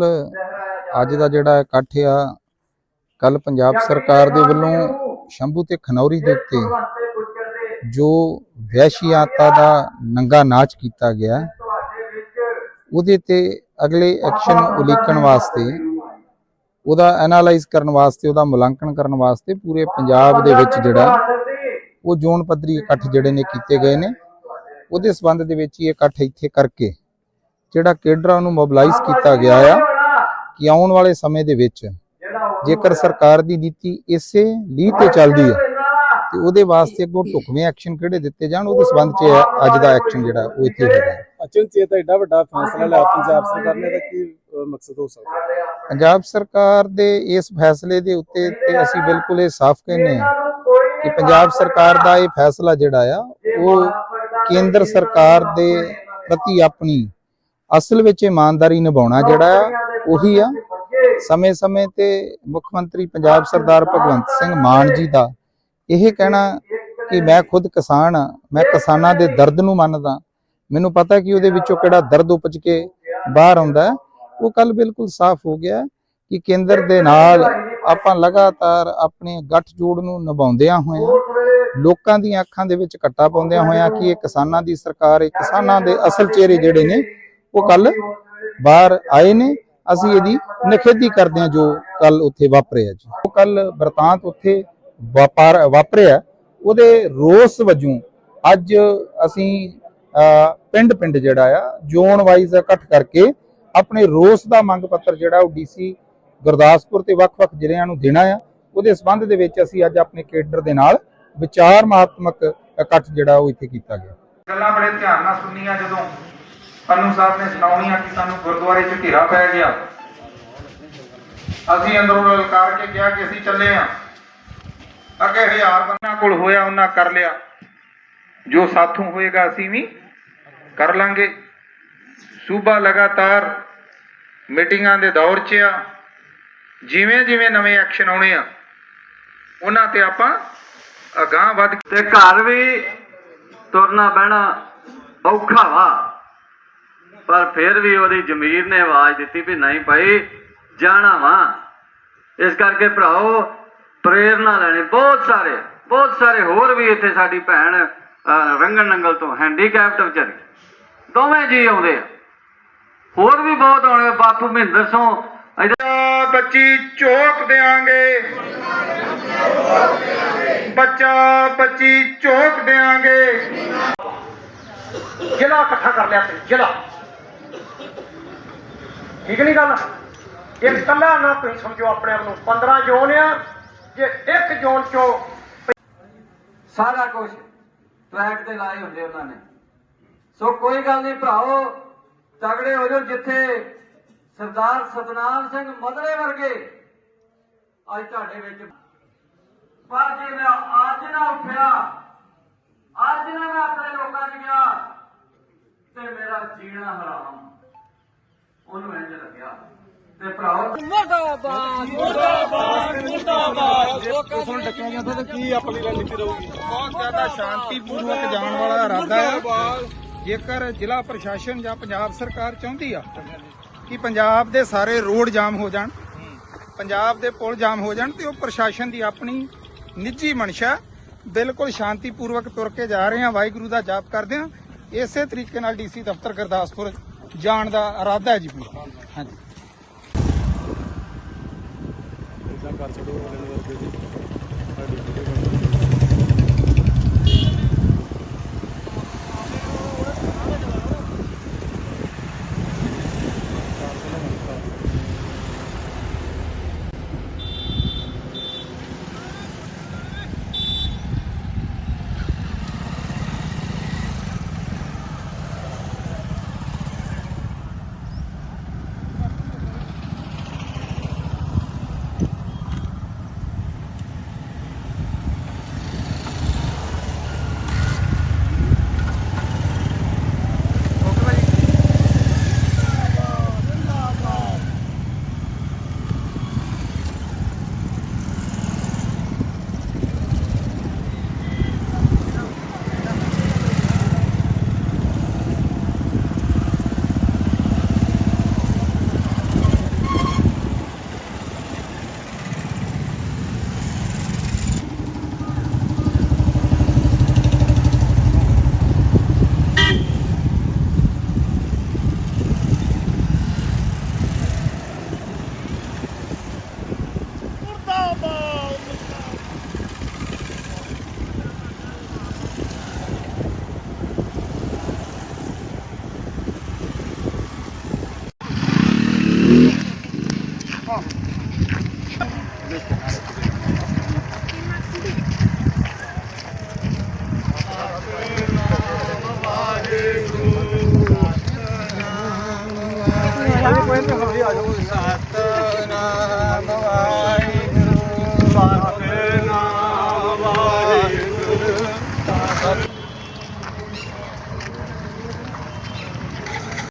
ਕੱਲ ਅੱਜ ਦਾ ਜਿਹੜਾ ਇਕੱਠ ਆ ਕੱਲ ਪੰਜਾਬ ਸਰਕਾਰ ਦੇ ਵੱਲੋਂ ਸ਼ੰਭੂ ਤੇ ਖਨੌਰੀ ਦੇ ਉੱਤੇ ਜੋ ਵੈਸ਼ੀਆਤਾ ਦਾ ਨੰਗਾ ਨਾਚ ਕੀਤਾ ਗਿਆ, ਉਹਦੇ ਤੇ ਅਗਲੇ ਐਕਸ਼ਨ ਉਲੀਕਣ ਵਾਸਤੇ, ਉਹਦਾ ਐਨਾਲਾਈਜ਼ ਕਰਨ ਵਾਸਤੇ, ਉਹਦਾ ਮੁਲਾਂਕਣ ਕਰਨ ਵਾਸਤੇ ਪੂਰੇ ਪੰਜਾਬ ਦੇ ਵਿੱਚ ਜਿਹੜਾ, ਉਹ ਜ਼ੋਨ ਪੱਧਰੀ ਇਕੱਠ ਜਿਹੜੇ ਨੇ ਕੀਤੇ ਗਏ ਨੇ। ਉਹਦੇ ਸਬੰਧ ਦੇ ਵਿੱਚ ਹੀ ਇਹ ਇਕੱਠ ਇੱਥੇ ਕਰਕੇ, ਜਿਹੜਾ ਕੇਡਰਾਂ ਨੂੰ ਮੋਬਿਲਾਈਜ਼ ਕੀਤਾ ਗਿਆ ਆ ਕਿ ਆਉਣ ਵਾਲੇ ਸਮੇਂ ਦੇ ਵਿੱਚ ਜੇਕਰ ਸਰਕਾਰ ਦੀ ਨੀਤੀ ਇਸੇ ਲੀਹ ਤੇ ਚੱਲਦੀ ਹੈ ਤੇ ਉਹਦੇ ਵਾਸਤੇ ਅੱਗੋਂ ਢੁਕਵੇਂ ਐਕਸ਼ਨ ਕਿਹੜੇ ਦਿੱਤੇ ਜਾਣ ਉਹਦੇ ਸਬੰਧ 'ਚ ਇਹ ਅੱਜ ਦਾ ਐਕਸ਼ਨ ਜਿਹੜਾ ਉਹ ਇੱਥੇ ਹੋ ਰਿਹਾ ਅਚਨਚੇਤ ਐਡਾ ਵੱਡਾ ਫੈਸਲਾ ਲਿਆ ਪੰਜਾਬ ਸਰਕਾਰ ਨੇ ਦਾ ਕੀ ਮਕਸਦ ਹੋ ਸਕਦਾ? ਪੰਜਾਬ ਸਰਕਾਰ ਦੇ ਇਸ ਫੈਸਲੇ ਦੇ ਉੱਤੇ ਤੇ ਅਸੀਂ ਬਿਲਕੁਲ ਇਹ ਸਾਫ਼ ਕਹਿੰਦੇ ਹਾਂ ਕਿ ਪੰਜਾਬ ਸਰਕਾਰ ਦਾ ਇਹ ਫੈਸਲਾ ਜਿਹੜਾ ਆ ਉਹ ਕੇਂਦਰ ਸਰਕਾਰ ਦੇ ਪ੍ਰਤੀ ਆਪਣੀ ਅਸਲ ਵਿੱਚ ਇਮਾਨਦਾਰੀ ਨਿਭਾਉਣਾ ਜਿਹੜਾ ਆ ਉਹੀ ਆ। ਸਮੇਂ-ਸਮੇਂ ਤੇ ਮੁੱਖ ਮੰਤਰੀ ਪੰਜਾਬ ਸਰਦਾਰ ਭਗਵੰਤ ਸਿੰਘ ਮਾਨ ਜੀ ਦਾ ਇਹ ਕਹਿਣਾ ਕਿ ਮੈਂ ਖੁਦ ਕਿਸਾਨ ਆ ਮੈਂ ਕਿਸਾਨਾਂ ਦੇ ਦਰਦ ਨੂੰ ਮੰਨਦਾ। ਮੈਨੂੰ ਪਤਾ ਕਿ ਉਹਦੇ ਵਿੱਚੋਂ ਕਿਹੜਾ ਦਰਦ ਉਪਜ ਕੇ ਬਾਹਰ ਆਉਂਦਾ ਉਹ ਕੱਲ ਬਿਲਕੁਲ ਸਾਫ਼ ਹੋ ਗਿਆ ਕਿ ਕੇਂਦਰ ਦੇ ਨਾਲ ਆਪਾਂ ਲਗਾਤਾਰ ਆਪਣੇ ਗੱਠਜੋੜ ਨੂੰ ਨਿਭਾਉਂਦਿਆਂ ਹੋਇਆਂ ਲੋਕਾਂ ਦੀਆਂ ਅੱਖਾਂ ਦੇ ਵਿੱਚ ਘੱਟਾ ਪਾਉਂਦਿਆਂ ਹੋਇਆਂ ਕਿ ਇਹ ਕਿਸਾਨਾਂ ਦੀ ਸਰਕਾਰ ਹੈ ਕਿਸਾਨਾਂ ਦੇ ਅਸਲ ਚਿਹਰੇ ਜਿਹੜੇ ਨੇ ਉਹ ਕੱਲ ਬਾਹਰ ਆਏ ਨੇ। ਅਸੀਂ ਇਹਦੀ ਨਿਖੇਧੀ ਕਰਦੇ ਹਾਂ ਜੋ ਕੱਲ ਉੱਥੇ ਵਾਪਰਿਆ ਜੀ। ਉਹ ਕੱਲ ਬਰਤਾਂਤ ਉੱਥੇ ਵਾਪਰ ਵਾਪਰਿਆ ਉਹਦੇ ਰੋਸ ਵਜੋਂ ਅੱਜ ਅਸੀਂ ਪਿੰਡ ਪਿੰਡ ਜਿਹੜਾ ਆ, ਜ਼ੋਨ ਵਾਈਜ਼ ਇਕੱਠ ਕਰਕੇ ਆਪਣੇ ਰੋਸ ਦਾ ਮੰਗ ਪੱਤਰ ਜਿਹੜਾ ਉਹ ਡੀਸੀ ਗੁਰਦਾਸਪੁਰ ਤੇ ਵੱਖ-ਵੱਖ ਜ਼ਿਲ੍ਹਿਆਂ ਨੂੰ ਦੇਣਾ ਆ। ਉਹਦੇ ਸਬੰਧ ਦੇ ਵਿੱਚ ਅਸੀਂ ਅੱਜ ਆਪਣੇ ਕੇਡਰ ਦੇ ਨਾਲ ਵਿਚਾਰ ਮਹਾਤਮਕ ਇਕੱਠ ਜਿਹੜਾ ਉਹ ਇੱਥੇ ਕੀਤਾ ਗਿਆ। ਗੱਲਾਂ ਬੜੇ ਧਿਆਨ ਨਾਲ ਸੁਣੀਆਂ ਜਦੋਂ ਪੰਨੂ ਸਾਹਿਬ ਨੇ ਸੁਣਾਉਣੀਆਂ ਕਿ ਸਾਨੂੰ ਗੁਰਦੁਆਰੇ 'ਚ ਘੇਰਾ ਪੈ ਗਿਆ। ਅਸੀਂ ਅੰਦਰੋਂ ਲਲਕਾਰ ਕੇ ਕਿਹਾ ਕਿ ਅਸੀਂ ਚੱਲੇ ਆਂ। ਅੱਗੇ ਹਜ਼ਾਰ ਬੰਨਾ ਕੋਲ ਹੋਇਆ, ਉਹਨਾਂ ਕਰ ਲਿਆ। ਜੋ ਸਾਥੋਂ ਹੋਏਗਾ ਅਸੀਂ ਵੀ ਕਰ ਲਾਂਗੇ। ਸੂਬਾ ਲਗਾਤਾਰ ਮੀਟਿੰਗਾਂ ਦੇ ਦੌਰ 'ਚ ਆ। ਜਿਵੇਂ ਜਿਵੇਂ ਨਵੇਂ ਐਕਸ਼ਨ ਆਉਣੇ ਆ, ਉਹਨਾਂ ਤੇ ਆਪਾਂ ਅਗਾਹ ਵੱਧ ਤੇ ਘਰ ਵੀ ਤੁਰਨਾ ਬਹਿਣਾ ਔਖਾ ਵਾ। ਪਰ ਫਿਰ ਵੀ ਉਹਦੀ ਜ਼ਮੀਰ ਨੇ ਆਵਾਜ਼ ਦਿੱਤੀ ਵੀ ਨਹੀਂ ਭਾਈ ਜਾਣਾ ਵਾ। ਇਸ ਕਰਕੇ ਭਰਾਓ ਪ੍ਰੇਰਨਾ ਲੈਣੀ। ਬਹੁਤ ਸਾਰੇ ਬਹੁਤ ਸਾਰੇ ਹੋਰ ਵੀ ਇੱਥੇ ਸਾਡੀ ਭੈਣ ਅਹ, ਰੰਗਣ ਨੰਗਲ ਤੋਂ ਹੈਂਡੀਕੈਪਟ ਵਿਚਾਰੀ। ਦੋਵੇਂ ਜੀ ਆਉਂਦੇ ਆ। ਹੋਰ ਵੀ ਬਹੁਤ ਆਉਣਗੇ। ਬਾਪੂ ਮਹਿੰਦਰ ਸਿੰਘ ਇੱਧਰ ਬੱਚੀ ਚੋਕ ਦੇਾਂਗੇ ਬੱਚਾ ਬੱਚੀ ਚੋਕ ਦੇਾਂਗੇ ਜ਼ਿਲ੍ਹਾ ਇਕੱਠਾ ਕਰ ਲਿਆ ਤੇ ਜ਼ਿਲ੍ਹਾ। ਠੀਕ ਨਹੀਂ ਗੱਲ? ਇਹ ਇਕੱਲਾ ਨਾ ਤੁਸੀਂ ਸਮਝੋ ਆਪਣੇ ਆਪ ਨੂੰ। 15 ਜ਼ੋਨ ਆ। ਜੇ ਇੱਕ ਜ਼ੋਨ ਚੋਂ ਸਾਰਾ ਕੁਝ ਟਰੈਕ ਤੇ ਲਾਏ ਹੁੰਦੇ ਉਹਨਾਂ ਨੇ। ਸੋ ਕੋਈ ਗੱਲ ਨਹੀਂ ਭਰਾਓ ਤਗੜੇ ਹੋ ਜਾਓ ਜਿੱਥੇ ਸਰਦਾਰ ਸਤਨਾਮ ਸਿੰਘ ਮਦਰੇ ਵਰਗੇ। ਅੱਜ ਤੁਹਾਡੇ ਵਿੱਚ ਪਰ ਜੇ ਮੈਂ ਅੱਜ ਨਾ ਉੱਠਿਆ, ਅੱਜ ਨਾ ਮੈਂ ਆਪਣੇ ਲੋਕਾਂ 'ਚ ਗਿਆ, ਤੇ ਮੇਰਾ ਜੀਣਾ ਹਰਾਮ। ਉਹਨੂੰ ਇੰਜ ਲੱਗਿਆ। ਤੇ ਭਰਾਓ ਬਹੁਤ ਜ਼ਿਆਦਾ ਸ਼ਾਂਤੀਪੂਰਵਕ ਜਾਣ ਵਾਲਾ ਇਰਾਦਾ ਹੈ ਜੇਕਰ ਜ਼ਿਲ੍ਹਾ ਪ੍ਰਸ਼ਾਸਨ ਜਾਂ ਪੰਜਾਬ ਸਰਕਾਰ ਚਾਹੁੰਦੀ ਆ ਕਿ ਪੰਜਾਬ ਦੇ ਸਾਰੇ ਰੋਡ ਜਾਮ ਹੋ ਜਾਣ ਪੰਜਾਬ ਦੇ ਪੁਲ ਜਾਮ ਹੋ ਜਾਣ ਤੇ ਉਹ ਪ੍ਰਸ਼ਾਸਨ ਦੀ ਆਪਣੀ ਨਿੱਜੀ ਮਨਸ਼ਾ ਬਿਲਕੁਲ ਸ਼ਾਂਤੀਪੂਰਵਕ ਤੁਰ ਕੇ ਜਾ ਰਹੇ ਆ। ਵਾਹਿਗੁਰੂ ਦਾ ਜਾਪ ਕਰਦੇ ਆ। ਇਸੇ ਤਰੀਕੇ ਨਾਲ ਡੀਸੀ ਦਫ਼ਤਰ ਗੁਰਦਾਸਪੁਰ ਜਾਣ ਦਾ ਇਰਾਦਾ ਹੈ ਜੀ ਹਾਂਜੀ। ਇਦਾਂ ਕਰ ਛੱਡੋ ਉਹਨਾਂ ਵਰਗੇ ਦੀ ਸਾਡੀ ਵੀਡੀਓ ਬਣੀ